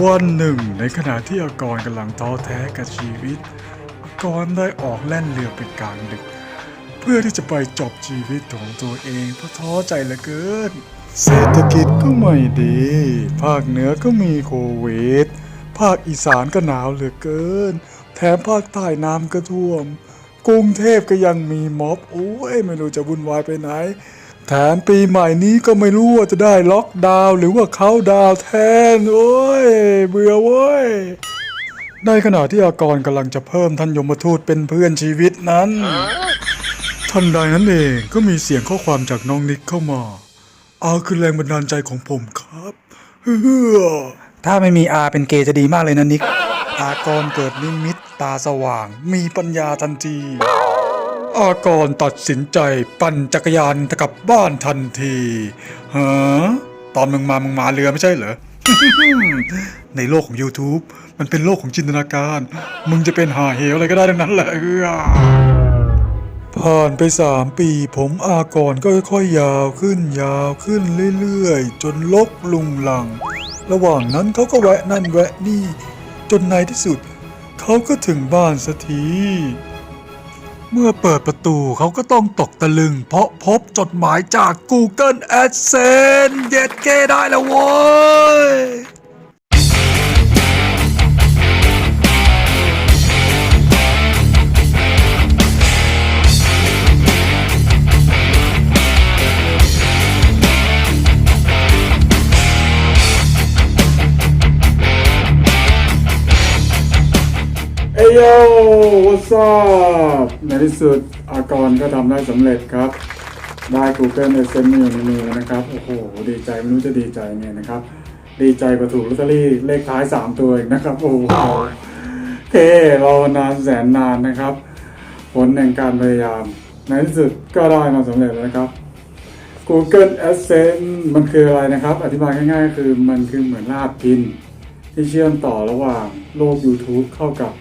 วันหนึ่ง ในขณะที่อากรกำลังท้อแท้กับชีวิต อากรได้ออกแล่นเรือไปกลางดึก เพื่อที่จะไปจบชีวิตของตัวเองเพราะท้อใจเหลือเกิน เศรษฐกิจก็ไม่ดี ภาคเหนือก็มีโควิด ภาคอีสานก็หนาวเหลือเกิน แถมภาคใต้น้ำก็ท่วม กรุงเทพก็ยังมีม็อบโอ้ยไม่รู้จะวุ่นวายไปไหน แถมปีใหม่นี้ก็ไม่รู้ว่าจะได้ล็อกดาวน์หรือว่าเขาดาวน์แทน โอ้ย เบื่อเว้ย ในขณะที่อากรกำลังจะเพิ่มท่านยมทูตเป็นเพื่อนชีวิตนั้น ทันใดนั้นเองก็มีเสียงข้อความจากน้องนิกเข้ามา อาคือแรงบันดาลใจของผมครับเฮ้อถ้าไม่มีอาเป็นเกย์จะดีมากเลยนะนิก อากรเกิดนิมิตตาสว่าง มีปัญญาทันที อากรตัดสินใจปั่นจักรยานกลับบ้านทันทีฮะตอนมึงมามึงมาเรือไม่ใช่เหรอ ในโลกของ YouTube มันเป็นโลกของจินตนาการ มึงจะเป็นหาเหวอะไรก็ได้ทั้งนั้นแหละผ่านไปสามปีผมอากรก็ค่อยๆยาวขึ้นยาวขึ้นเรื่อยๆ จนลกลุงหลัง ระหว่างนั้นเขาก็แวะนั่นแวะนี่ จนในที่สุด เขาก็ถึงบ้านสักที เมื่อเปิดประตูเขาก็ต้องตกตะลึง เพราะพบจดหมายจาก Google Adsense เย็ดเกได้แล้วโว้ย what's up ในที่สุดอากรก็ทำได้สำเร็จครับ ได้ Google Adsense มาอยู่ในมือนะครับ โอ้โห ดีใจไม่รู้จะดีใจไงนะครับ ดีใจกว่าถูกลอตเตอรี่เลขท้าย 3 ตัวอีกนะครับ โอ้โหเฮ้รอนานแสนนานนะครับ ผลแห่งการพยายาม ในที่สุดก็ได้มาสำเร็จแล้วนะครับ Google Adsense มันคืออะไรนะครับ อธิบายง่ายๆ คือมันคือเหมือนรหัสพิน ที่เชื่อมต่อระหว่างโลก YouTube เข้ากับ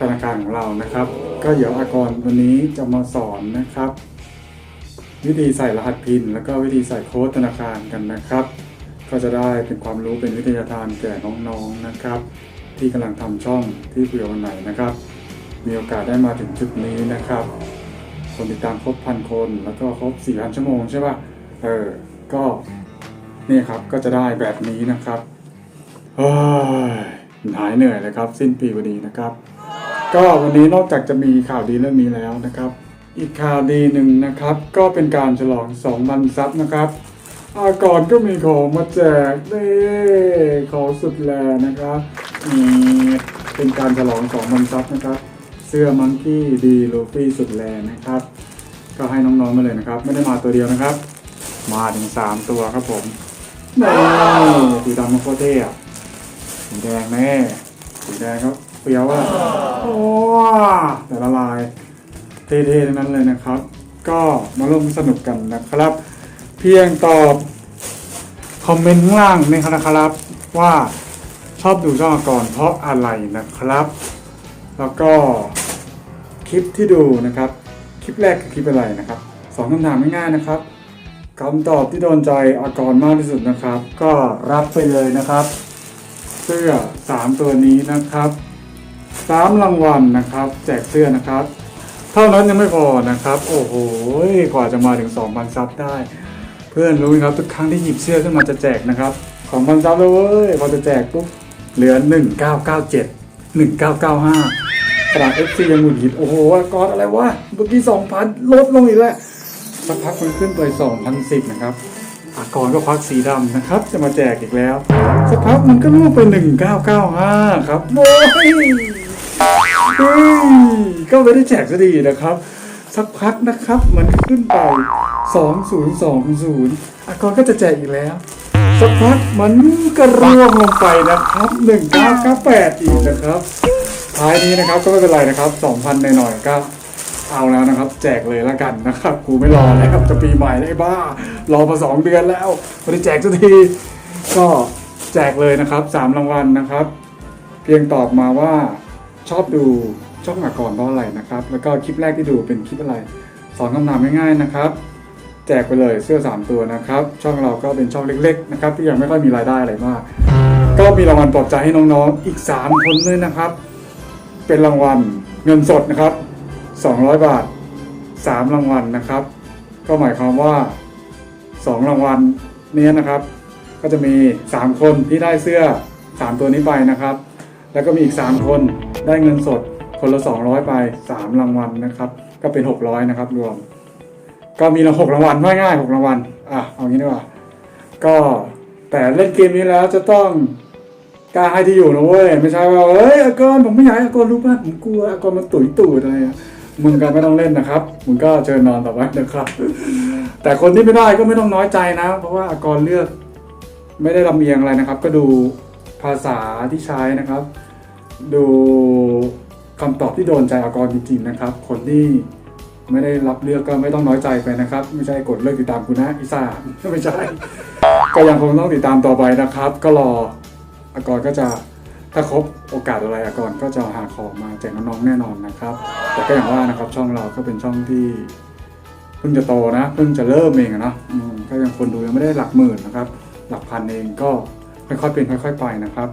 ธนาคารของเรานะครับ ก็เดี๋ยวอากรวันนี้จะมาสอนนะครับ วิธีใส่รหัสพิน แล้วก็วิธีใส่โค้ดธนาคารกันนะครับ ก็จะได้เป็นความรู้เป็นวิทยาทานแก่น้องๆนะครับ ที่กำลังทำช่องที่เผื่อวันไหนนะครับ มีโอกาสได้มาถึงจุดนี้นะครับ คนติดตามครบพันคนแล้วก็ครบ4 0 0 0ชั่วโมงใช่ป่ะเออก็นี่ครับก็จะได้แบบนี้นะครับเฮ้ยหายเหนื่อยเลยครับ สิ้นปีพอดีนะครับ ก็วันนี้นอกจากจะมีข่าวดีเรื่องนี้แล้วนะครับ อีกข่าวดีหนึ่งนะครับ ก็เป็นการฉลอง2,000ซับนะครับอากอรก็มีของมาแจกเด้ของสุดแลนะครับนี่เป็นการฉลอง2,000ซับนะครับ เสื้อมังกี้ดีลูฟี่สุดแลนะครับ ก็ให้น้องๆมาเลยนะครับ ไม่ได้มาตัวเดียวนะครับ มาถึงสามตัวครับผมนี่สีดำมันโคตรเท่สีแดงแน่สีแดงครับ เปรียวว่าโอ้แต่ละลายเท่ๆทั้งนั้นเลยนะครับ ก็มาร่วมสนุกกันนะครับ เพียงตอบคอมเมนต์ข้างล่างนี่นะครับ ว่าชอบดูช่องก่อนเพราะอะไรนะครับ แล้วก็คลิปที่ดูนะครับ คลิปแรกคือคลิปอะไรนะครับสองคำถามง่ายๆนะครับคำตอบที่โดนใจอากรมากที่สุดนะครับ ก็รับไปเลยนะครับ เสื้อ 3 ตัวนี้นะครับ 3 รางวัลนะครับ แจกเสื้อนะครับ เท่านั้นยังไม่พอนะครับ โอ้โหกว่าจะมาถึง 2,000 ซับได้ เพื่อนรู้ไหมครับทุกครั้งที่หยิบเสื้อขึ้นมาจะแจกนะครับ2,000 ซับแล้วเว้ยพอจะแจกปุ๊บเหลือ 1997 1995กระดาษ FC ยังหงุดหงิดโอ้โหกอดอะไรวะเมื่อกี้2,000 ลดลงอีกแล้วสักพักมันขึ้นไป2,010นะครับอากรก็ควักสีดำนะครับ จะมาแจกอีกแล้ว สักพักมันก็ล่วงไป 1995 ครับโอ้ย เฮ้ยก็ไม่ได้แจกสักทีนะครับ สักพักนะครับมันขึ้นไป 2020อากรก็จะแจกอีกแล้ว สักพักมันก็ร่วงลงไปนะครับ 1998 อีกนะครับท้ายนี้นะครับก็ไม่เป็นไรนะครับ 2,000หน่อยๆก็เอาแล้วนะครับ แจกเลยละกันนะครับกูไม่รอแล้วจะปีใหม่ไอ้บ้า รอมาสองเดือนแล้วไม่ได้แจกสักที ก็แจกเลยนะครับสามรางวัลนะครับ เพียงตอบมาว่า ชอบดูช่องหมากรเพราะอะไรนะครับ แล้วก็คลิปแรกที่ดูเป็นคลิปอะไรสอนคำถามง่ายๆนะครับ แจกไปเลยเสื้อ 3 ตัวนะครับ ช่องเราก็เป็นช่องเล็กๆนะครับที่ยังไม่ค่อยมีรายได้อะไรมาก ก็มีรางวัลปลอบใจให้น้องๆอีก 3 คนด้วยนะครับ เป็นรางวัลเงินสดนะครับ 200 บาท 3 รางวัลนะครับ ก็หมายความว่า 2 รางวัลเนี้ยนะครับ ก็จะมี 3 คนที่ได้เสื้อ 3 ตัวนี้ไปนะครับ แล้วก็มีอีก 3 คน ได้เงินสดคนละ 200ไป3รางวัลนะครับ ก็เป็น 600 นะครับ รวม ก็มีละหกรางวัลง่ายๆหกรางวัลอะเอางี้ดีกว่า ก็แต่เล่นเกมนี้แล้วจะต้องกล้าให้ที่อยู่นะเว้ยไม่ใช่ว่าเอ้ยอากรผมไม่อยากอากรรู้บ้านผมกลัวอากรมันตุ๋ยตูดอะไรอะมึงก็ไม่ต้องเล่นนะครับมึงก็เชิญนอนต่อไปนะครับ แต่คนที่ไม่ได้ก็ไม่ต้องน้อยใจนะ เพราะว่าอากรเลือก ไม่ได้ลำเอียงอะไรนะครับ ก็ดูภาษาที่ใช้นะครับ ดูคำตอบที่โดนใจอากรจริงๆนะครับ คนที่ไม่ได้รับเลือกก็ไม่ต้องน้อยใจไปนะครับ ไม่ใช่กดเลิกติดตามคุณนะอีสาไม่ใช่ ก็ยังคงต้องติดตามต่อไปนะครับ ก็รออากรก็จะถ้าครบโอกาสอะไรอากรก็จะหาของมาแจกน้องๆแน่นอนนะครับ แต่ก็อย่างว่านะครับช่องเราก็เป็นช่องที่เพิ่งจะโตนะเพิ่งจะเริ่มเองนะก็ยังคนดูยังไม่ได้หลักหมื่นนะครับ หลักพันเองก็ค่อยๆเป็นค่อย ๆ ไปนะครับ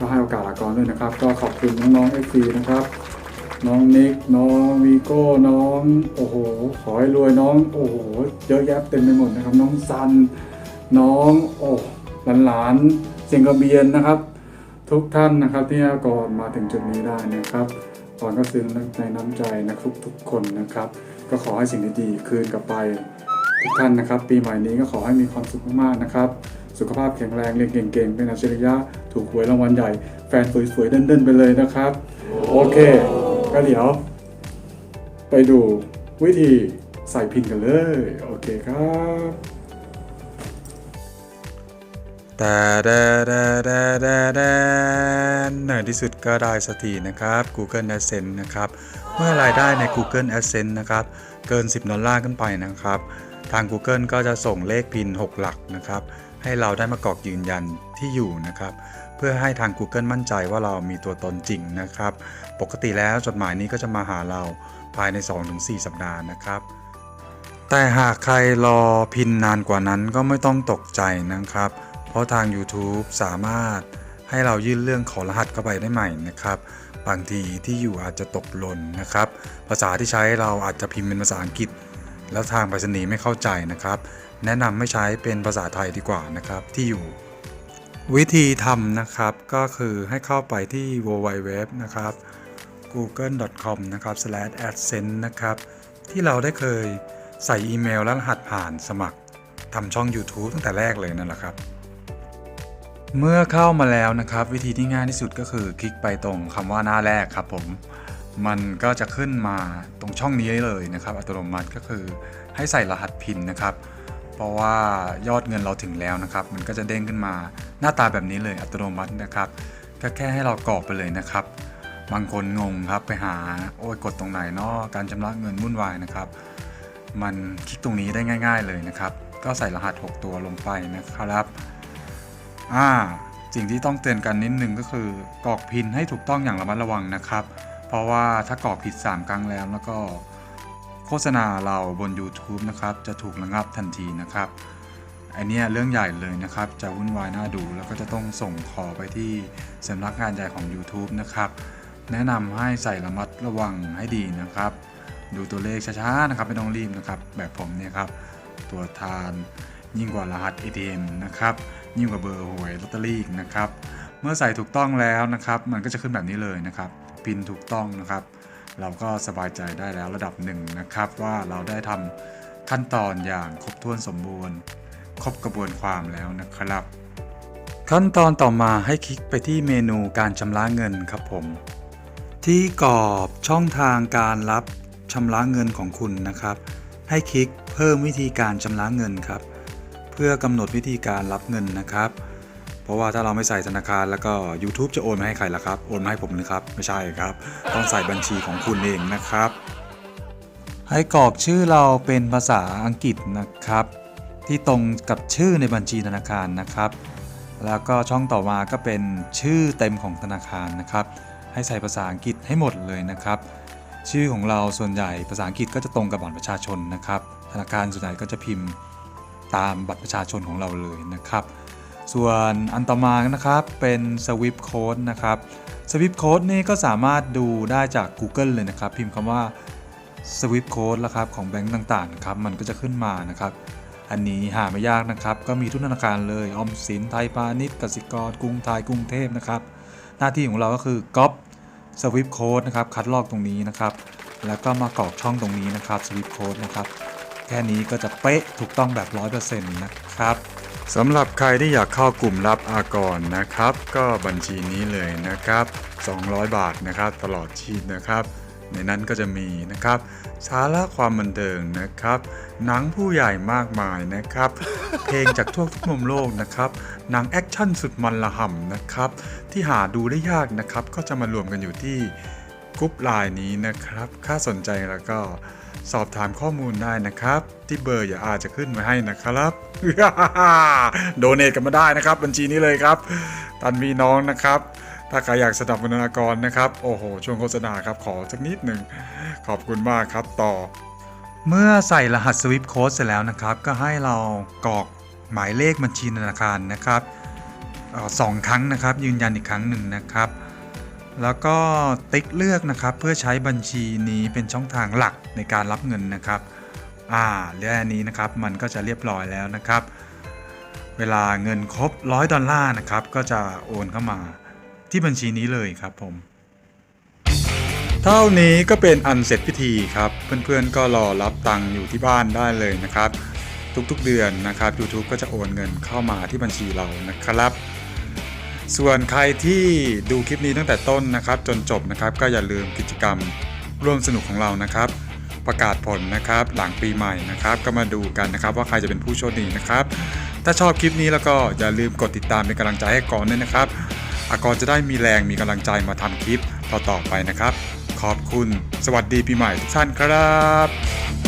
ก็ให้โอกาสอากรด้วยนะครับ ก็ขอบคุณน้องๆเอฟซีนะครับ น้องนิกน้องวีโก้น้องโอ้โหขอให้รวยน้องโอ้โหเยอะแยะเต็มไปหมดนะครับ น้องซัน น้องโอ้หลานๆเสียงกระเบียนนะครับ ทุกท่านนะครับที่ให้ก่อมาถึงจุดนี้ได้นะครับก่อนก็ซึ้งในน้ำใจนะทุกๆคนนะครับ ก็ขอให้สิ่งดีๆคืนกลับไปทุกท่านนะครับ ปีใหม่นี้ก็ขอให้มีความสุขมากๆนะครับ สุขภาพแข็งแรงเรียนเก่งๆ เป็นอัจฉริยะถูกหวยรางวัลใหญ่ แฟนสวยๆ เด่นๆ ไปเลยนะครับ โอเค ก็เดี๋ยว ไปดูวิธีใส่พินกันเลย โอเคครับแต่แดแดแดแดแดในที่สุดก็ได้สักทีนะครับ Google Adsense นะครับ เมื่อรายได้ใน Google Adsense นะครับ เกิน 10 ดอลลาร์ขึ้นไปนะครับ ทาง Google ก็จะส่งเลขพิน 6 หลักนะครับ ให้เราได้มากรอกยืนยันที่อยู่นะครับ เพื่อให้ทาง Google มั่นใจว่าเรามีตัวตนจริงนะครับ ปกติแล้วจดหมายนี้ก็จะมาหาเราภายใน 2-4 สัปดาห์นะครับ แต่หากใครรอพินนานกว่านั้นก็ไม่ต้องตกใจนะครับ เพราะทาง YouTube สามารถให้เรายื่นเรื่องขอรหัสเข้าไปได้ใหม่นะครับบางทีที่อยู่อาจจะตกหล่นนะครับ ภาษาที่ใช้เราอาจจะพิมพ์เป็นภาษาอังกฤษ แล้วทางไปรษณีย์ไม่เข้าใจนะครับ แนะนำไม่ใช้เป็นภาษาไทยดีกว่านะครับที่อยู่ วิธีทำนะครับก็คือให้เข้าไปที่ www นะครับ google.com นะครับ adsense นะครับ ที่เราได้เคยใส่อีเมลและรหัสผ่านสมัครทำช่อง YouTube ตั้งแต่แรกเลยนั่นแหละครับ เมื่อเข้ามาแล้วนะครับ วิธีที่ง่ายที่สุดก็คือคลิกไปตรงคำว่าหน้าแรกครับผม มันก็จะขึ้นมาตรงช่องนี้เลยนะครับ อัตโนมัติก็คือให้ใส่รหัสพินนะครับ ราะว่ายอดเงินเราถึงแล้วนะครับ มันก็จะเด้งขึ้นมาหน้าตาแบบนี้เลยอัตโนมัตินะครับ ก็แค่ให้เรากรอกไปเลยนะครับ บางคนงงครับไปหาโอ้ยกดตรงไหนเนาะการชำระเงินวุ่นวายนะครับ มันคลิกตรงนี้ได้ง่าย ๆเลยนะครับ ก็ใส่รหัส 6 ตัวลงไปนะครับอ่าสิ่งที่ต้องเตือนกันนิดนึงก็คือกรอกพินให้ถูกต้องอย่างระมัดระวังนะครับ เพราะว่าถ้ากรอกผิด 3 ครั้งแล้วแล้วก็ โฆษณาเราบน YouTube นะครับ จะถูกระงับทันทีนะครับอันเนี้ยเรื่องใหญ่เลยนะครับ จะวุ่นวายน่าดู แล้วก็จะต้องส่งขอไปที่สำนักงานใหญ่ของ YouTube นะครับ แนะนำให้ใส่ระมัดระวังให้ดีนะครับ ดูตัวเลขช้าๆนะครับไม่ต้องรีบนะครับ แบบผมเนี่ยครับ ตัวทานยิ่งกว่ารหัส ATM นะครับ ยิ่งกว่าเบอร์หวยลอตเตอรี่นะครับ เมื่อใส่ถูกต้องแล้วนะครับ มันก็จะขึ้นแบบนี้เลยนะครับ พินถูกต้องนะครับ เราก็สบายใจได้แล้วระดับหนึ่งนะครับ ว่าเราได้ทำขั้นตอนอย่างครบถ้วนสมบูรณ์ ครบกระบวนความแล้วนะครับ ขั้นตอนต่อมาให้คลิกไปที่เมนูการชำระเงินครับผม ที่กรอบช่องทางการรับชำระเงินของคุณนะครับ ให้คลิกเพิ่มวิธีการชำระเงินครับ เพื่อกำหนดวิธีการรับเงินนะครับ ราะว่าถ้าเราไม่ใส่ธนาคารแล้วก็ YouTube จะโอนมาให้ใครล่ะครับ โอนมาให้ผมเลยครับ ไม่ใช่ครับ ต้องใส่บัญชีของคุณเองนะครับ ให้กรอกชื่อเราเป็นภาษาอังกฤษนะครับ ที่ตรงกับชื่อในบัญชีธนาคารนะครับ แล้วก็ช่องต่อมาก็เป็นชื่อเต็มของธนาคารนะครับ ให้ใส่ภาษาอังกฤษให้หมดเลยนะครับ ชื่อของเราส่วนใหญ่ภาษาอังกฤษก็จะตรงกับบัตรประชาชนนะครับ ธนาคารส่วนใหญ่ก็จะพิมพ์ตามบัตรประชาชนของเราเลยนะครับ ส่วนอันต่อมานะครับเป็นสวิปโค้ดนะครับสวิปโค้ดนี่ก็สามารถดูได้จาก Google เลยนะครับ พิมพ์คำว่าสวิปโค้ดแล้วครับของแบงก์ต่างๆนะครับมันก็จะขึ้นมานะครับอันนี้หาไม่ยากนะครับ ก็มีทุกธนาคารเลยออมสินไทยพาณิชย์กสิกรกรุงไทยกรุงเทพนะครับ หน้าที่ของเราก็คือก๊อปสวิปโค้ดนะครับคัดลอกตรงนี้นะครับ แล้วก็มากรอกช่องตรงนี้นะครับสวิปโค้ดนะครับ แค่นี้ก็จะเป๊ะถูกต้องแบบ 100%นะครับ สำหรับใครที่อยากเข้ากลุ่มรับอากรนะครับ ก็บัญชีนี้เลยนะครับ 200 บาทนะครับตลอดชีพนะครับ ในนั้นก็จะมีนะครับสาระความบันเทิงนะครับ หนังผู้ใหญ่มากมายนะครับ เพลงจากทั่วทุกมุมโลกนะครับหนังแอคชั่นสุดมันระห่ำนะครับ ที่หาดูได้ยากนะครับ ก็จะมารวมกันอยู่ที่กรุ๊ปไลน์นี้นะครับ ถ้าสนใจแล้วก็ สอบถามข้อมูลได้นะครับ ที่เบอร์อย่าอาจจะขึ้นมาให้นะครับโดเนทกันมาได้นะครับ บัญชีนี้เลยครับตันมีน้องนะครับ ถ้าใครอยากสนับสนุนกรนะครับ โอ้โห ช่วงโฆษณาครับ ขอสักนิดหนึ่ง ขอบคุณมากครับต่อ เมื่อใส่รหัสสวิปโค้ดเสร็จแล้วนะครับ ก็ให้เรากรอกหมายเลขบัญชีธนาคารนะครับออสองครั้งนะครับ ยืนยันอีกครั้งหนึ่งนะครับ แล้วก็ติ๊กเลือกนะครับ เพื่อใช้บัญชีนี้เป็นช่องทางหลักในการรับเงินนะครับอ่าและอันนี้นะครับมันก็จะเรียบร้อยแล้วนะครับ เวลาเงินครบ 100 ดอลลาร์นะครับก็จะโอนเข้ามาที่บัญชีนี้เลยครับผม เท่านี้ก็เป็นอันเสร็จพิธีครับ เพื่อนๆก็รอรับตังค์อยู่ที่บ้านได้เลยนะครับ ทุกๆเดือนนะครับ YouTube ก็จะโอนเงินเข้ามาที่บัญชีเรานะครับ ส่วนใครที่ดูคลิปนี้ตั้งแต่ต้นนะครับ จนจบนะครับ ก็อย่าลืมกิจกรรมร่วมสนุกของเรานะครับ ประกาศผลนะครับ หลังปีใหม่นะครับ ก็มาดูกันนะครับ ว่าใครจะเป็นผู้โชคดีนะครับ ถ้าชอบคลิปนี้แล้วก็อย่าลืมกดติดตามเป็นกำลังใจให้ก่อนด้วยนะครับ อากรจะได้มีแรงมีกำลังใจมาทำคลิปต่อๆไปนะครับ ขอบคุณ สวัสดีปีใหม่ทุกท่านครับ